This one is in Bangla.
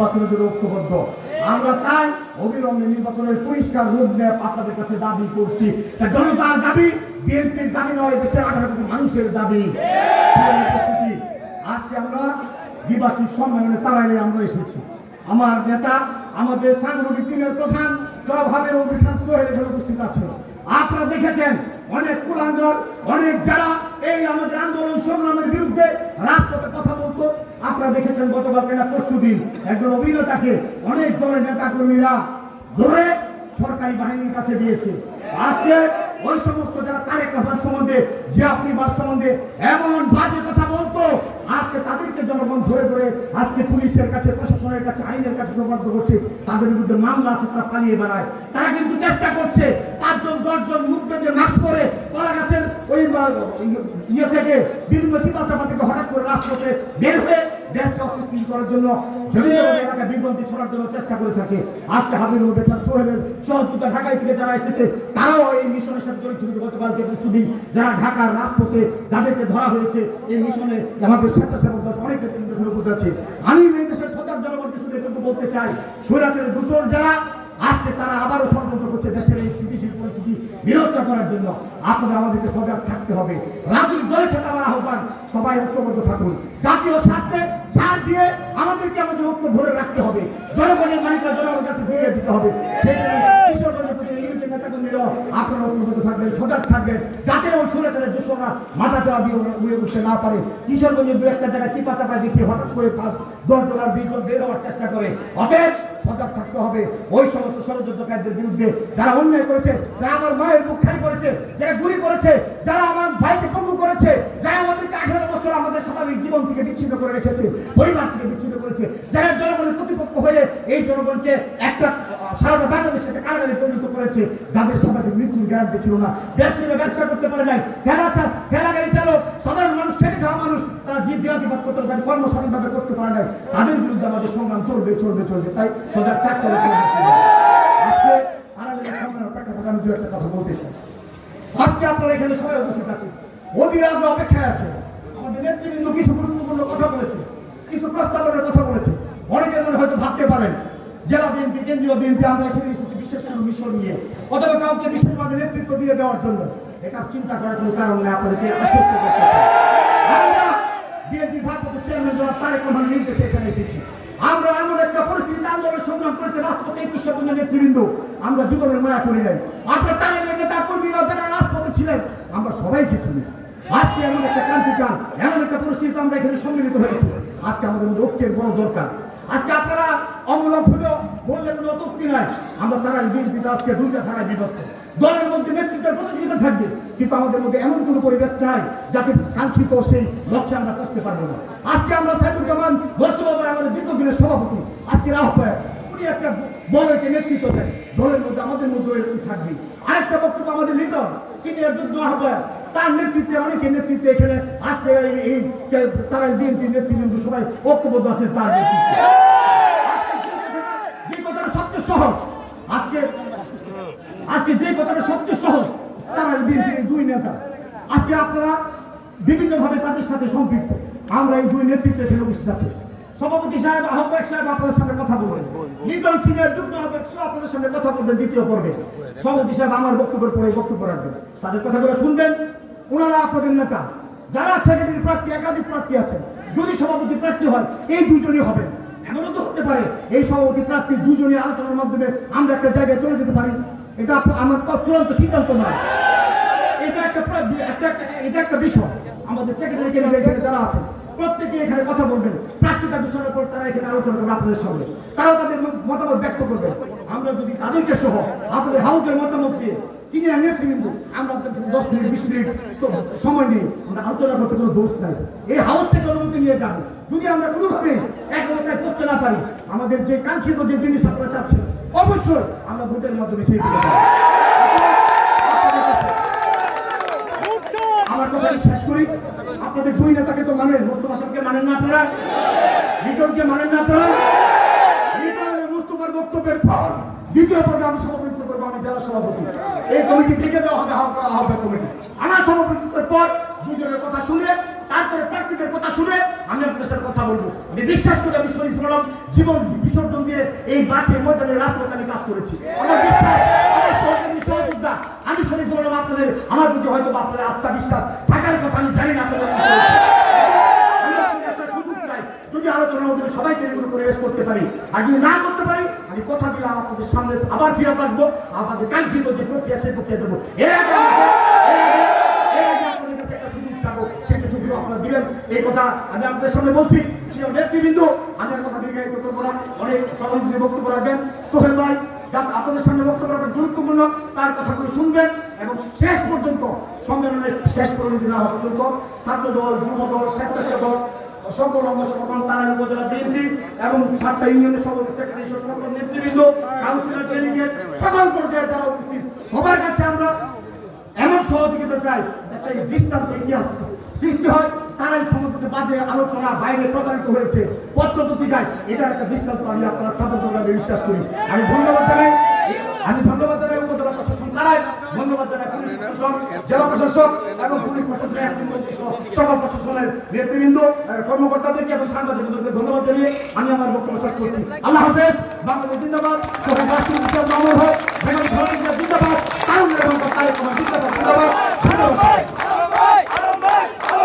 নির্বাচনের জন্য ঐক্যবদ্ধ। আমরা তাই অবিলম্বে নির্বাচনের পরিষ্কার নেয় আপনাদের কাছে দাবি করছি জনতার দাবি বিএনপির দাবি নয়, দেশের আঠারো কোটি মানুষের দাবি। আজকে আমরা দ্বিবার্ষিক সম্মেলনে তারাইলে আমরা এসেছি। আমার নেতা, আমাদের সাংগঠনিক টিমের প্রধান জবাবের অভিখান সোহেল এখানে উপস্থিত আছে। আপনারা দেখেছেন, অনেক কুলাঙ্গর অনেক যারা এই আমাদের আন্দোলন সংগ্রামের বিরুদ্ধে রাজপথে কথা বলতো আপনারা দেখেছেন গতকালকে না পরশু দিন একজন অভিনেতাকে অনেক দলের নেতা কর্মীরা ধরে সরকারি বাহিনীর কাছে দিয়েছে। আজকে ওই সমস্ত যারা তারেক রহমান সম্বন্ধে জিয়া পরিবার সম্বন্ধে এমন বাজে কথা বলতো আজকে তাদেরকে জনগণ ধরে ধরে আজকে পুলিশের কাছে, প্রশাসনের কাছে, আইনের কাছে সমর্থ করছে। তাদের বিরুদ্ধে মামলা আছে, তারা পালিয়ে বেড়ায়। তারা কিন্তু চেষ্টা করছে পাঁচজন, দশজন মুখ বেঁধে মাস্ক পরে কলা গাছের ওই ইয়ে থেকে বিভিন্ন চিপা চাপা থেকে হঠাৎ করে রাস্তাতে বের হয়ে দেশকে করার জন্য বিভিন্ন এলাকায় বিভ্রান্তি ছড়ার জন্য চেষ্টা করে থাকে। আজকে হাবিবুল বেতার সোহেলের সহযোগিতা ঢাকায় থেকে যারা এসেছে তারাও এই মিশনের সাথে জড়িত ছিল গতকালকে পরশুদিন যারা ঢাকার রাজপথে যাদেরকে ধরা হয়েছে এই মিশনে আমাদের স্বেচ্ছাসেবক দশ অনেক কেন্দ্র উপস্থিত আছে। আমি এই দেশের সজাগ জনগণকে শুধু এটুকু বলতে চাই দূষণ যারা আজকে তারা আবারও ষড়যন্ত্র করছে দেশের এই স্থিতিশীল পরিস্থিতি বিনষ্ট করার জন্য। আপনাদের আমাদেরকে সজাগ থাকতে হবে। রাজনৈতিক দলের সাথে আমার আহ্বান সবাই ঐক্যবদ্ধ থাকুন। জাতীয় স্বার্থে দিয়ে আমাদেরকে আমাদের ঐক্য ধরে রাখতে হবে। জনগণের মালিকরা জনগণের কাছে ফিরিয়ে দিতে হবে কিশোরগঞ্জের যাতে দিয়ে উঠতে না পারে। দু একটা জায়গায় চিপা চাপা দেখি হঠাৎ করে দশ ডলার বিশ জন বের হওয়ার চেষ্টা করে। অতএব সজাগ থাকতে হবে। ওই সমস্ত ষড়যন্ত্রকারীদের বিরুদ্ধে যারা অন্যায় করেছে, যারা আমার মায়ের বুক খালি করেছে, যারা গুলি করেছে, যারা আমার ভাইকে পঙ্গু করেছে, যারা আমাদেরকে আঠারো বছর আমাদের স্বাভাবিক জীবন থেকে বিচ্ছিন্ন করে রেখেছে, পরিবার থেকে বিচ্ছিন্ন করেছে, যারা জনগণের প্রতিপক্ষ হয়ে এই জনগণকে একটা, সারাটা বাংলাদেশে একটা কারাগারে পরিণত করেছে, যাদের স্বাভাবিক মৃত্যুর গ্যারান্টি ছিল না। ব্যবসায়ীরা ব্যবসা করতে পারে নাই। ঠেলা গাড়ি চালক, সাধারণ মানুষ খেটে খাওয়া মানুষ তারা জীব দিনাতিপাত করতে পারে কর্ম স্বাধীনভাবে করতে পারে নাই তাদের বিরুদ্ধে আমাদের সংগ্রাম চলবে চলবে চলবে। তাই সজাগ আমি দু একটা কথা বলতে চাই। আজকে আপনারা এখানে সবাই উপস্থিত অপেক্ষায় আছে। আমাদের নেতৃবৃন্দ কিছু গুরুত্বপূর্ণ কথা বলেছে, কিছু কথা বলেছে। অনেকের মনে হয়তো ভাবতে পারেন, জেলা বিএনপি, কেন্দ্রীয় বিএনপি, আমরা এখানে এসেছি বিশেষ কোনো নিয়ে। অথবা কাউকে বিশেষভাবে নেতৃত্ব দিয়ে দেওয়ার জন্য। এটা চিন্তা করার কোনো কারণ নেই, আপনাদেরকে আশ্বস্ত করতে আমরা এমন একটা পরিস্থিতিতে আন্দোলন সংগ্রাম করেছে, রাজপথে একুশে জনের নেতৃবৃন্দ। আমরা জীবনের মায়া করি নাই। আপনার তারেক নেতা কর্মীরা যারা রাজপথে ছিলেন। আমরা সবাইকে চিনি। আজকে এমন একটা ক্রান্তিকাল এমন একটা পরিস্থিতি আমরা এখানে সম্মিলিত হয়েছি। আজকে আমাদের মধ্যে ঐক্যের বড় দরকার। আজকে আপনারা অমূলক হলেও বললে কোনো অতক্তি নাই। আমরা তারা বিএনপিতে আজকে দুইটা থানায় বিভক্ত। দলের মধ্যে নেতৃত্বের প্রতিযোগিতা থাকবে। কিন্তু আমাদের মধ্যে এমন কোনো পরিবেশ নাই যাতে কাঙ্ক্ষিত সেই লক্ষ্যে আমরা করতে পারব না। আজকে আমরা সাইদুর জামান বস্তুবাবু আমাদের বিদ্যুতের সভাপতি। আজকের আহ্বায়ক উনি একটা দলেরকে নেতৃত্ব দেন। দলের মধ্যে, আমাদের মধ্যে এরকম থাকবে আরেকটা বক্তব্য আমাদের লিডার সিনিয়র যুদ্ধ আহ্বায়ক। তার নেতৃত্বে, অনেকে নেতৃত্বে এখানে আজকে এই তারা বিএনপি নেতৃবৃন্দ সবাই ঐক্যবদ্ধ আছে তার নেতৃত্বে। যে কথাটা সবচেয়ে সহজ, আজকে আজকে যে কথাটা সবচেয়ে সহজ তারা বিএনপির দুই নেতা। আজকে আপনারা বিভিন্নভাবে তাদের সাথে সম্পৃক্ত। আমরা এই দুই নেতৃত্বে এখানে উপস্থিত আছি। সভাপতি সাহেব, আহ্বায়ক সাহেব, আপনাদের সামনে কথা বলবেন। লিটন সিনিয়র যুগ্ম আহ্বায়ক সহ আপনাদের সামনে কথা বলবেন দ্বিতীয় পর্বে। সভাপতি সাহেব, আমার বক্তব্যের পরে বক্তব্য রাখবেন। তাদের কথাগুলো শুনবেন। ওনারা আপনাদের নেতা। যারা সেক্রেটারি প্রার্থী, একাধিক প্রার্থী আছেন যদি সভাপতি প্রার্থী হয়, এই দুজনই হবেন। এমনও তো হতে পারে, এই সভাপতি প্রার্থী দুজনে আলোচনার মাধ্যমে আমরা একটা জায়গায় চলে যেতে পারি। এটা আমার চূড়ান্ত সিদ্ধান্ত নয়। এটা একটা এটা একটা বিষয়। আমাদের সেক্রেটারি এখানে যারা আছেন, প্রত্যেকে এখানে কথা বলবেন। প্রার্থিতা বিষয়ের উপর তারা এখানে আলোচনা করবে আপনাদের সামনে। তারাও তাদের মতামত ব্যক্ত করবেন আমরা যদি তাদেরকে সহ আপনাদের হাউসের মতামত দিয়ে সিনিয়র নেতৃবৃন্দ, আমরা দশ মিনিট, বিশ মিনিট সময় নিয়ে আমরা আলোচনা করতে কোনো দোষ নাই। এই হাউস থেকে অনুমতি নিয়ে যাব। যদি আমরা কোনোভাবে একতায় করতে না পারি, আমাদের যে কাঙ্ক্ষিত যে জিনিস আপনারা চাচ্ছেন অবশ্যই আমরা ভোটের মাধ্যমে সেই দিকে আমার কথা শেষ করি। আপনাদের দুই নেতাকে তো মানেন, মোস্তফা সাহেবকে মানেন না আপনারা। লিটনকে মানেন না আপনারা। মোস্তফার বক্তব্যের পর দ্বিতীয় পর্বে আমি সভাপতিত্ব করব, আমি জেলা সভাপতি। এই কমিটি থেকে দেওয়া হবে আহ্বা- আহ্বায়ক কমিটি। আমার সভাপতিত্বের পর দুজনের কথা শুনে তারপরে প্রার্থীদের কথা শুনে আমি আপনাদের কথা বলব। আমি বিশ্বাস করি আমি শরীফ হলাম জীবন বিসর্জন দিয়ে এই মাঠে, ময়দানে, রাজপথে আমি কাজ করেছি। আমার বিশ্বাস আমি শরীফ হলাম আপনাদের, আমার প্রতি হয়তো আপনাদের আস্থা, বিশ্বাস থাকার কথা আমি জানি না। যদি আলোচনার মধ্যে সবাইকে এগুলো পরিবেশ করতে পারি, আর যদি না করতে পারি, আমি কথা দিলাম আপনাদের সামনে, আবার ফিরে আসব, আমাদের কাঙ্ক্ষিত যে প্রক্রিয়া, সেই প্রক্রিয়া দেবো এর আগে- সেটা আপনারা দিবেন। এই কথা আমি আপনাদের সামনে বলছি। যে নেতৃবৃন্দ, আমি আর কথা দীর্ঘায়িত করব না। অনেক প্রবন্ধ বক্তব্য রাখবেন। সোহেল ভাই যাতে আপনাদের সামনে বক্তব্য রাখবেন গুরুত্বপূর্ণ, তার কথাগুলো শুনবেন এবং শেষ পর্যন্ত, সম্মেলনের শেষ পরিণতি না হওয়া পর্যন্ত ছাত্র দল যুব দল স্বেচ্ছাসেবক, সকল অঙ্গ সংগঠন তারাই উপজেলা বিএনপি এবং সাতটা ইউনিয়নের সকল সেক্রেটারি সকল নেতৃবৃন্দ, কাউন্সিলর, ডেলিগেট, সকল পর্যায়ে যারা উপস্থিত, সবার কাছে আমরা এমন সহযোগিতা চাই, একটা এই দৃষ্টান্ত ইতিহাস সৃষ্টি হয়, তারাই সমুদ্রে বাজে আলোচনা বাইরে প্রচারিত হয়েছে। পত্র এটা একটা দৃষ্টান্ত, আমি আপনার সাধারণভাবে বিশ্বাস করি। আমি ধন্যবাদ জানাই, আমি ধন্যবাদ জানাই উপজেলা প্রশাসন তারাই ধন্যবাদ জানাই পুলিশ প্রশাসন, জেলা প্রশাসক এবং পুলিশ প্রশাসনের সকল প্রশাসনের নেতৃবৃন্দ কর্মকর্তাদেরকে এবং সাংবাদিকদেরকে ধন্যবাদ জানিয়ে আমি আমার বক্তব্য শেষ করছি। আল্লাহ হাফেজ, বাংলাদেশ জিন্দাবাদ, শহীদ রাষ্ট্রপতি মামুর হয় জিন্দাবাদ কারণ জিন্দাবাদ, ধন্যবাদ।